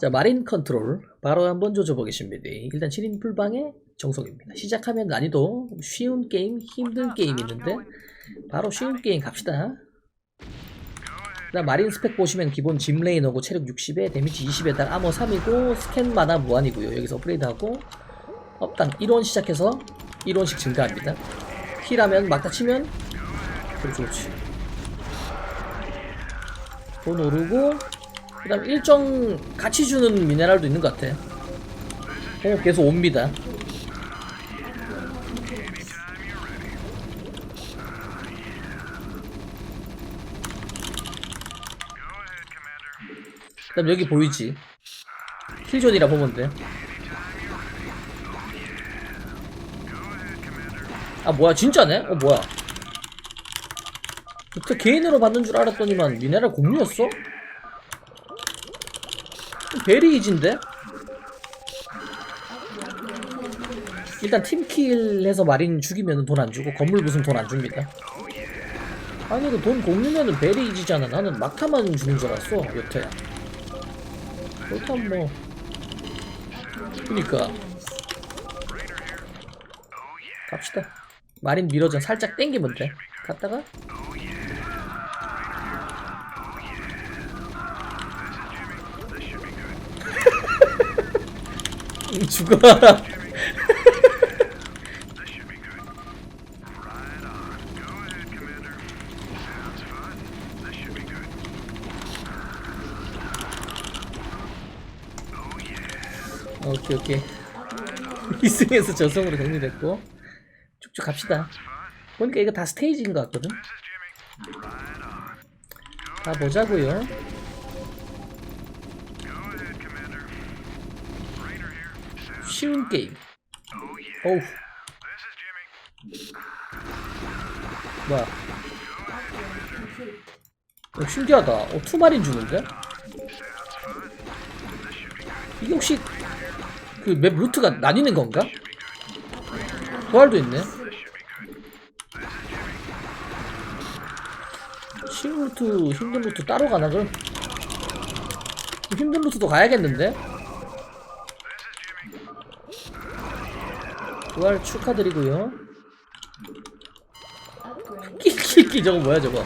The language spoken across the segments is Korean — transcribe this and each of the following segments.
자, 마린 컨트롤 바로 한번 조져보겠습니다. 일단 7인 풀방의 정석입니다. 시작하면 난이도 쉬운 게임, 힘든 게임 있는데 바로 쉬운 게임 갑시다. 마린 스펙 보시면 기본 짐 레이너고 체력 60에 데미지 20에 달 아머 3이고 스캔 마다 무한이고요. 여기서 업그레이드하고 업당 1원 시작해서 1원씩 증가합니다. 힐하면 막다 치면 그렇지 그렇지. 돈 오르고 그 다음 일정 같이 주는 미네랄도 있는 것 같아. 공업 계속 옵니다. 그 다음 여기 보이지? 킬존이라 보면 돼아 아, 뭐야? 진짜네? 어 뭐야? 그때 개인으로 받는 줄 알았더니만 미네랄 공유였어? 베리 이진데? 일단 팀킬 해서 마린 죽이면 돈 안 주고 건물 부수면 돈안 줍니다. 아니 이거 돈 공유면은 베리 이지잖아. 나는 막타만 주는 줄 알았어 여태. 그렇다면 뭐 그니까 갑시다. 마린 미러전 살짝 땡기면 돼. 갔다가 죽어라. 오케이 오케이. 2승에서 저승으로 정리됐고. 쭉쭉 갑시다. 보니까 이거 다 스테이지인 것 같거든. 가 보자고요 쉬운 게임 어우 뭐야 어, 신기하다 어 투마린 주는데? 이게 혹시 그 맵 루트가 나뉘는 건가? 부활도 있네 쉬운 루트 힘든 루트 따로 가나 그럼? 힘든 루트도 가야겠는데? 부활 축하드리고요. 낄낄낄 저거 뭐야 저거?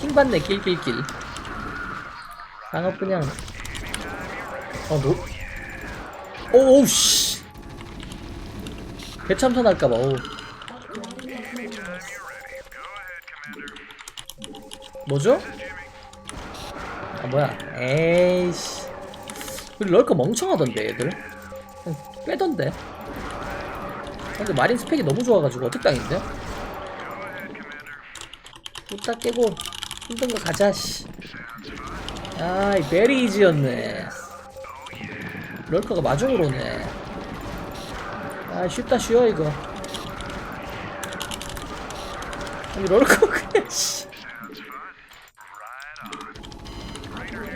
킹 받네 낄낄낄. 방업 그냥 어 노. 오우 씨. 배참사 날까봐. 오. 뭐죠? 아 뭐야? 에이씨. 우리 럴커 멍청하던데 얘들. 빼던데. 근데 마린 스펙이 너무 좋아가지고 어떻게 당인데? 뚝딱 깨고 힘든 거 가자 씨. 아이 베리 이지였네. 럴커가 마중으로 오네. 아 쉽다 쉬워 이거. 아니 럴커 그냥 씨.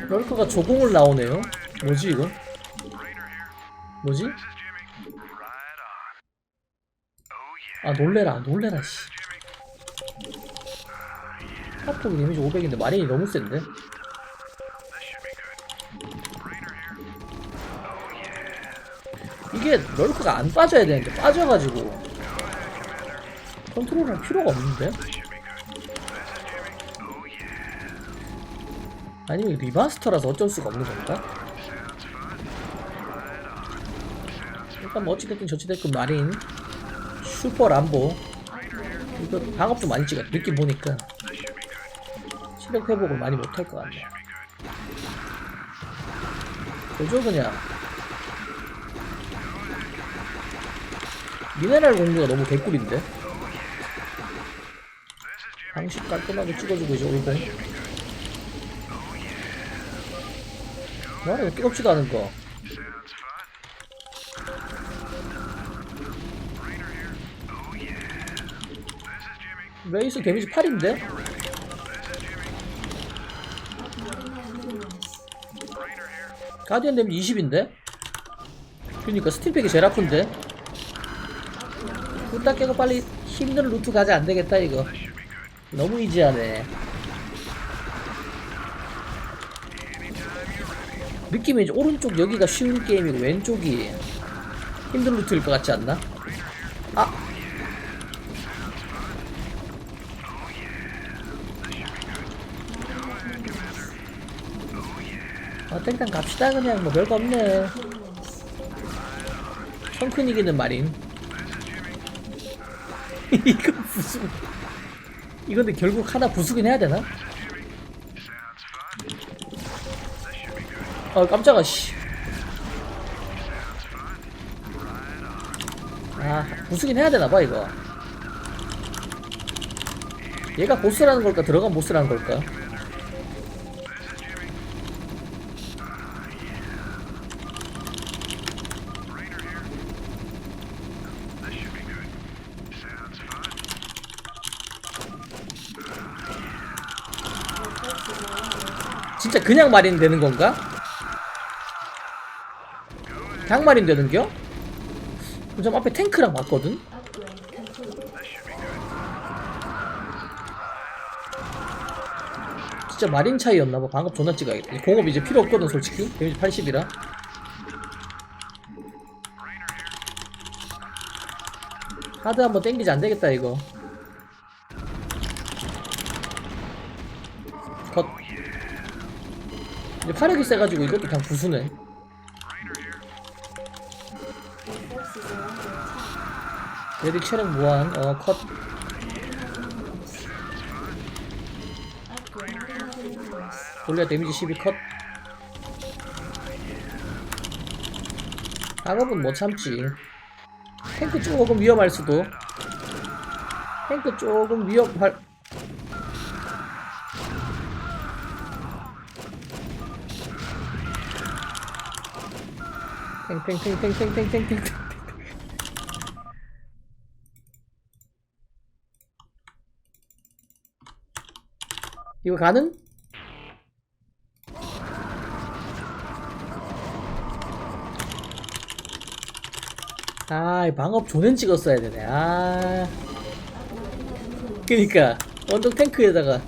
럴커가 조공을 나오네요. 뭐지 이거? 뭐지? 아 놀래라 놀래라 씨 카톡 데미지 500인데 마린이 너무 센데? 이게 럴크가 안 빠져야 되는데 빠져가지고 컨트롤할 필요가 없는데? 아니면 리마스터라서 어쩔 수가 없는 건가? 일단 뭐 어찌됐든 저찌됐든 마린 슈퍼 람보. 이거 방업 좀 많이 찍어 느낌 보니까. 체력 회복을 많이 못할 것 같네. 그죠 그냥? 미네랄 공유가 너무 개꿀인데? 방식 깔끔하게 찍어주고 이제 올공 뭐하래 뜨겁지도 않은 거 레이스 데미지 8인데? 가디언 데미지 20인데? 그니까 스팀팩이 제일 아픈데? 후딱 깨고 빨리 힘든 루트 가자 안되겠다 이거 너무 이지하네 느낌이 이제 오른쪽 여기가 쉬운 게임이고 왼쪽이 힘든 루트일 것 같지 않나? 아! 땡땡 갑시다 그냥. 뭐 별거 없네. 성큰 이기는 말임 이거 부수 이거 근데 결국 하나 부수긴 해야 되나? 아 깜짝아 씨. 아 부수긴 해야 되나봐 이거. 얘가 보스라는 걸까? 들어간 보스라는 걸까 진짜 그냥 마린 되는 건가? 그냥 마린 되는겨? 좀 앞에 탱크랑 맞거든? 진짜 마린 차이였나봐 방금 존나 찍어야겠다 공업 이제 필요 없거든 솔직히 데미지 80이라 하드 한번 땡기지 안되겠다 이거 이제 화력이 세가지고 이것도 그냥 부수네. 레디 체력 무한 어컷. 골리앗 데미지 12컷. 작업은 못 참지. 탱크 조금 위험할 수도. 탱크 조금 위험할 탱탱탱탱탱탱탱탱 이거 가능? 아, 이 방업 조는 찍었어야 되네. 아. 그니까, 원동 탱크에다가.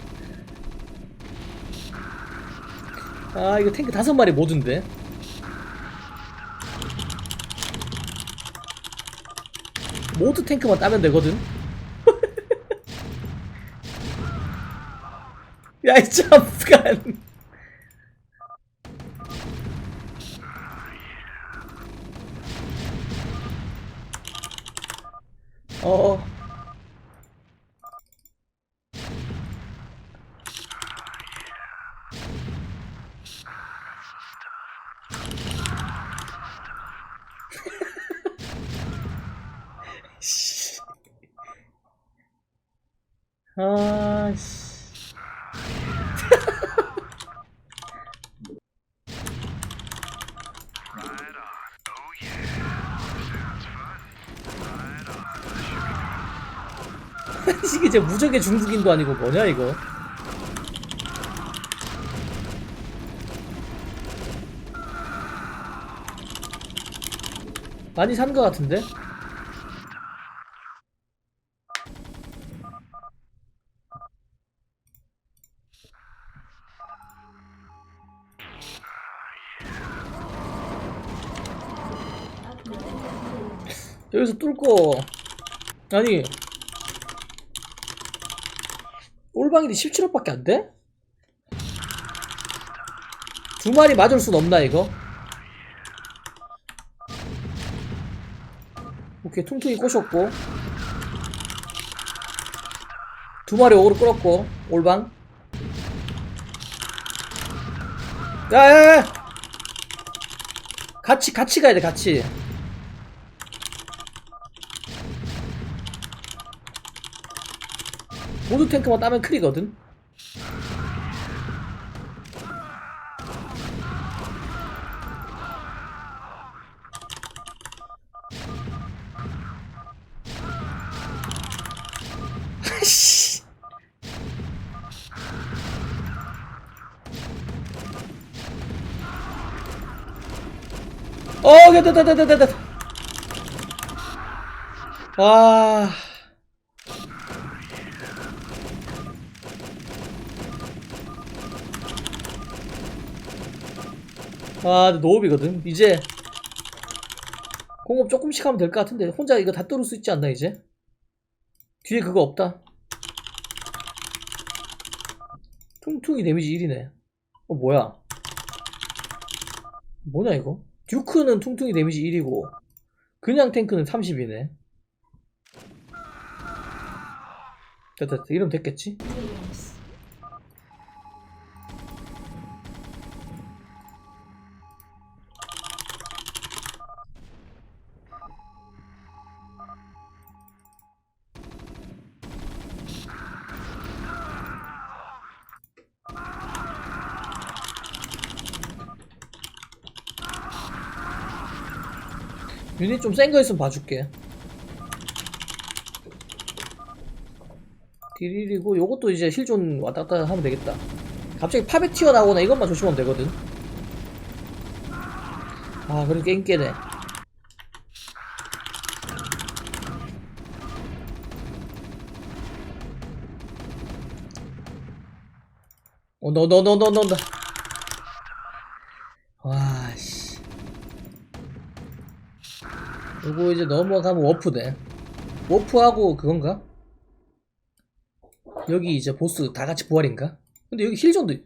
아, 이거 탱크 다섯 마리 모든데. 모두 탱크만 따면 되거든. 야, 이 잠깐. 어. 씨. 아, 씨. 이게 이제 무적의 중국인도 아니고 뭐냐 이거 많이 산 거 같은데? 여기서 뚫고 아니. 올방일이 17억밖에 안 돼? 두 마리 맞을 순 없나 이거? 오케이 퉁퉁이 꼬셨고. 두 마리 오그로 끌었고 올방. 야야야! 같이 같이 가야 돼 같이 모두 탱크만 따면 크리거든 씨. 어, 됐다, 됐다, 됐다, 됐다. 와. 아 노업이거든. 이제 공업 조금씩 하면 될 것 같은데 혼자 이거 다 뚫을 수 있지 않나 이제? 뒤에 그거 없다. 퉁퉁이 데미지 1이네. 어 뭐야? 뭐냐 이거? 듀크는 퉁퉁이 데미지 1이고 그냥 탱크는 30이네. 됐다 됐다. 이러면 됐겠지 좀 센 거 있으면 봐줄게. 딜이고 요것도 이제 힐존 왔다 갔다 하면 되겠다. 갑자기 팝에 튀어나오거나 이것만 조심하면 되거든. 아 그래도 게임 깨네. 어, 너, 너, 너, 너, 너, 너. 와, 씨. 요거 이제 넘어가면 워프네. 워프하고 그건가? 여기 이제 보스 다 같이 부활인가? 근데 여기 힐존도. 있-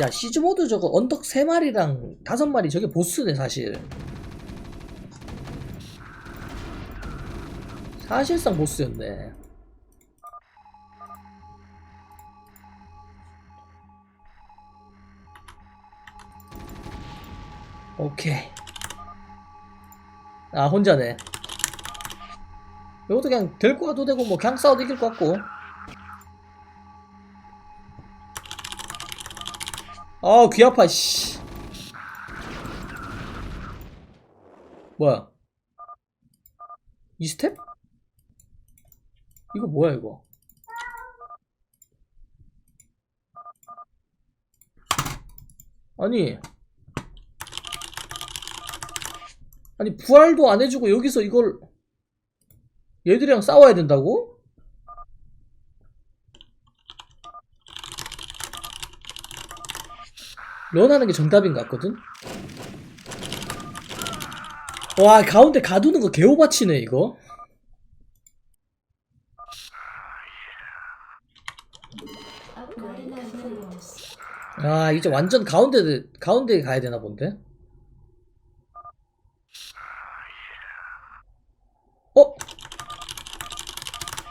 야, 시즈모드 저거 언덕 3마리랑 5마리 저게 보스네, 사실. 사실상 보스였네. 오케이. 아, 혼자네. 이것도 그냥 될거 같도 되고, 뭐, 그냥 싸워도 이길 것 같고. 아, 귀 아파, 씨. 뭐야? 이 스텝? 이거 뭐야, 이거? 아니. 아니 부활도 안 해주고 여기서 이걸 얘들이랑 싸워야 된다고? 런하는 게 정답인 것 같거든? 와 가운데 가두는 거 개오바치네 이거 아 이제 완전 가운데 가운데 가야 되나 본데? 어?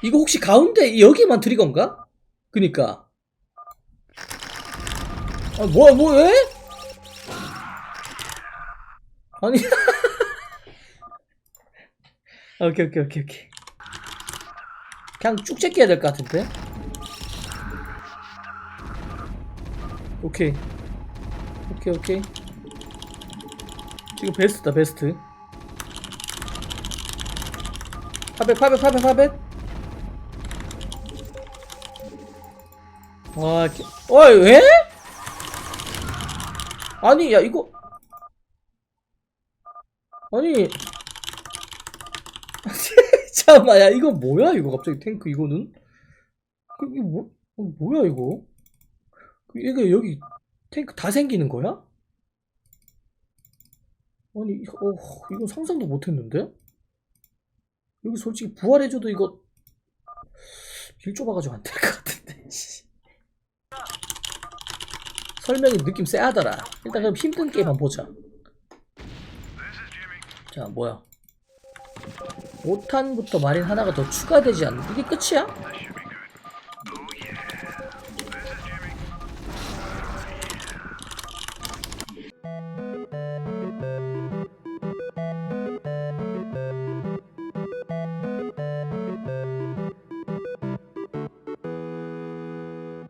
이거 혹시 가운데 여기만 트리건가? 그니까. 아 뭐야 뭐 왜? 아니. 오케이 오케이 오케이 오케이. 그냥 쭉 제껴야 될 것 같은데? 오케이. 오케이 오케이. 지금 베스트다 베스트. 파벳 파벳 파벳 파벳 와 기- 어이 왜? 아니 야 이거 아니 잠깐만 야 이거 뭐야 이거 갑자기 탱크 이거는 그 이게 뭐 어, 뭐야 이거 그 이거 여기 탱크 다 생기는 거야? 아니 어 이거 상상도 못 했는데 여기 솔직히 부활해줘도 이거 길 좁아가지고 안 될 것 같은데 씨. 설명이 느낌 쎄하더라. 일단 그럼 힘든 게임 한번 보자. 자 뭐야? 5탄부터 마린 하나가 더 추가되지 않는 이게 끝이야?